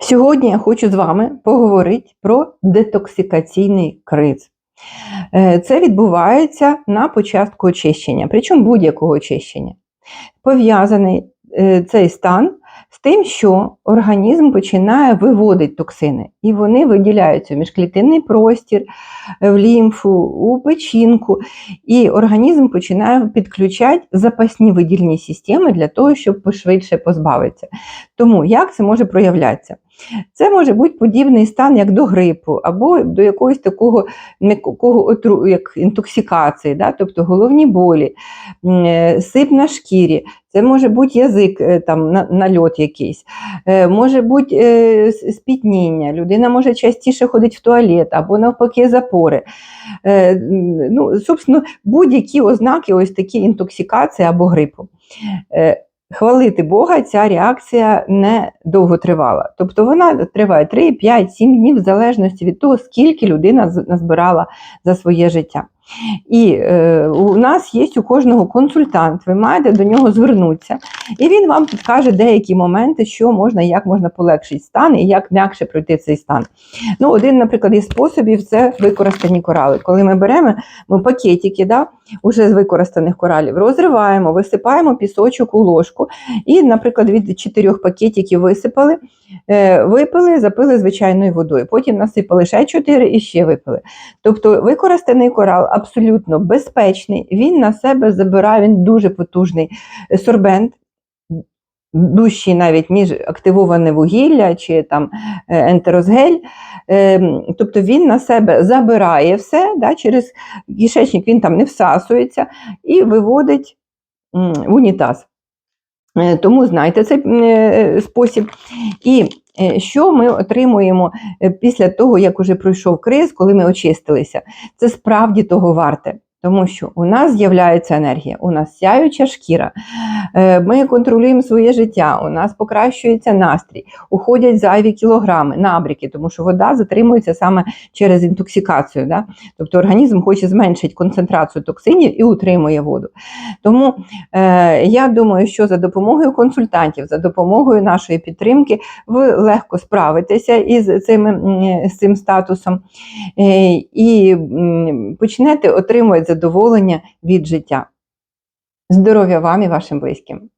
Сьогодні я хочу з вами поговорити про детоксикаційний криз. Е, Це відбувається на початку очищення, причому будь-якого очищення. Пов'язаний е, цей стан з тим, що організм починає виводити токсини, і вони виділяються в міжклітинний простір, е, в лімфу, у печінку, і організм починає підключати запасні видільні системи для того, щоб пошвидше позбавитися. Тому як це може проявлятися? Це може бути подібний стан як до грипу, або до якогось такого м'якого отру, як інтоксикації, да? тобто головні болі, е, сип на шкірі, це може бути язик, е, там, на- нальот якийсь, е, може бути спітніння, людина може частіше ходити в туалет, або навпаки запори. Ну, собственно, будь-які ознаки ось такі інтоксикації або грипу. Хвалити Бога, ця реакція не довго тривала. Тобто вона триває 3, 5, 7 днів в залежності від того, скільки людина назбирала за своє життя. І е, у нас є у кожного консультант, ви маєте до нього звернутися, і він вам підкаже деякі моменти, що можна, і як можна полегшити стан і як м'якше пройти цей стан. Ну, один, наприклад, із способів це використані корали. Коли ми беремо ми пакетики, да, уже з використаних коралів, розриваємо, висипаємо пісочок у ложку, і, наприклад, від чотирьох пакетиків висипали, е, випили, запили звичайною водою. Потім насипали ще чотири і ще випили. Тобто використаний корал абсолютно безпечний, він на себе забирає, він дуже потужний сорбент. Дужчий навіть, ніж активоване вугілля чи там е, ентерозгель. Ем, Тобто він на себе забирає все, да, через кишечник він там не всасується і виводить в унітаз. Е, Тому знайте цей е, спосіб. І що ми отримуємо е, після того, як уже пройшов криз, коли ми очистилися? Це справді того варте. Тому що у нас з'являється енергія, у нас сяюча шкіра, е, ми контролюємо своє життя, у нас покращується настрій, уходять зайві кілограми, набріки, тому що вода затримується саме через інтоксикацію. Да? Тобто організм хоче зменшити концентрацію токсинів і утримує воду. Тому е, я думаю, що за допомогою консультантів, за допомогою нашої підтримки, ви легко справитеся із цим, з цим статусом е, і почнете отримувати задоволення від життя. Здоров'я вам і вашим близьким!